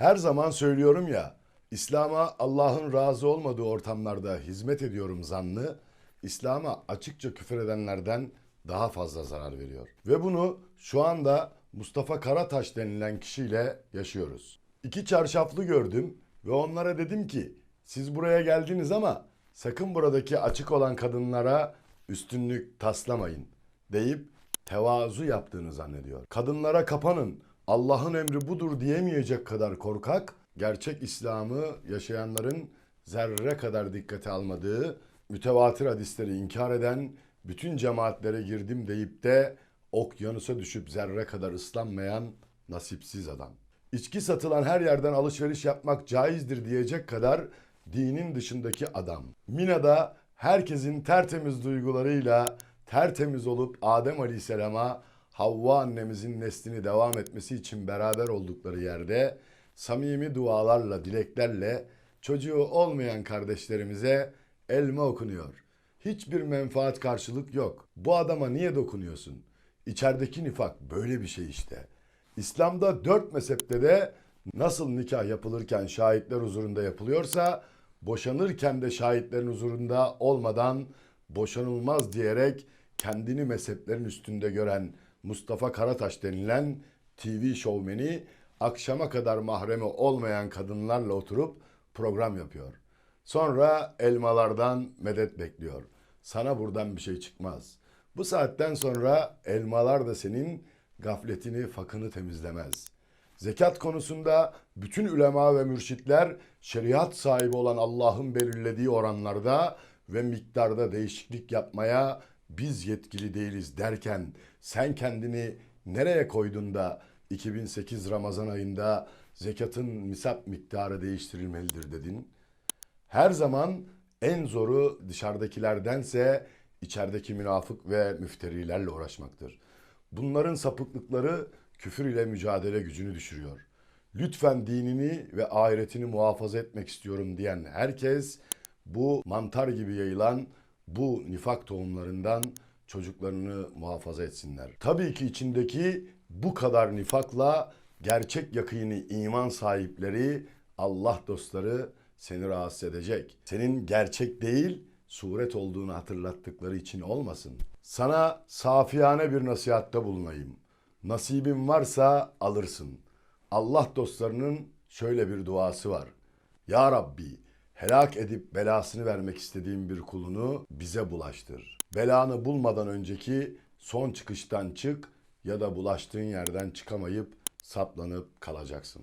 Her zaman söylüyorum ya, İslam'a Allah'ın razı olmadığı ortamlarda hizmet ediyorum zannı, İslam'a açıkça küfür edenlerden daha fazla zarar veriyor. Ve bunu şu anda Mustafa Karataş denilen kişiyle yaşıyoruz. İki çarşaflı gördüm ve onlara dedim ki, siz buraya geldiniz ama sakın buradaki açık olan kadınlara üstünlük taslamayın deyip tevazu yaptığını zannediyor. Kadınlara kapanın, Allah'ın emri budur diyemeyecek kadar korkak, gerçek İslam'ı yaşayanların zerre kadar dikkate almadığı, mütevatir hadisleri inkar eden, bütün cemaatlere girdim deyip de okyanusa düşüp zerre kadar ıslanmayan nasipsiz adam. İçki satılan her yerden alışveriş yapmak caizdir diyecek kadar dinin dışındaki adam. Mina'da herkesin tertemiz duygularıyla tertemiz olup Adem Aleyhisselam'a Havva annemizin neslini devam etmesi için beraber oldukları yerde samimi dualarla, dileklerle çocuğu olmayan kardeşlerimize elma okunuyor. Hiçbir menfaat karşılık yok. Bu adama niye dokunuyorsun? İçerideki nifak böyle bir şey işte. İslam'da dört mezhepte de nasıl nikah yapılırken şahitler huzurunda yapılıyorsa boşanırken de şahitlerin huzurunda olmadan boşanılmaz diyerek kendini mezheplerin üstünde gören Mustafa Karataş denilen TV şovmeni akşama kadar mahremi olmayan kadınlarla oturup program yapıyor. Sonra elmalardan medet bekliyor. Sana buradan bir şey çıkmaz. Bu saatten sonra elmalar da senin gafletini, fakını temizlemez. Zekat konusunda bütün ulema ve mürşitler şeriat sahibi olan Allah'ın belirlediği oranlarda ve miktarda değişiklik yapmaya biz yetkili değiliz derken sen kendini nereye koydun da 2008 Ramazan ayında zekatın misap miktarı değiştirilmelidir dedin? Her zaman en zoru dışarıdakilerdense içerideki münafık ve müfterilerle uğraşmaktır. Bunların sapıklıkları küfür ile mücadele gücünü düşürüyor. Lütfen dinini ve ahiretini muhafaza etmek istiyorum diyen herkes bu mantar gibi yayılan bu nifak tohumlarından çocuklarını muhafaza etsinler. Tabii ki içindeki bu kadar nifakla gerçek yakini iman sahipleri, Allah dostları seni rahatsız edecek. Senin gerçek değil, suret olduğunu hatırlattıkları için olmasın. Sana safiyane bir nasihatte bulunayım. Nasibin varsa alırsın. Allah dostlarının şöyle bir duası var. Ya Rabbi, helak edip belasını vermek istediğim bir kulunu bize bulaştır. Belanı bulmadan önceki son çıkıştan çık ya da bulaştığın yerden çıkamayıp saplanıp kalacaksın.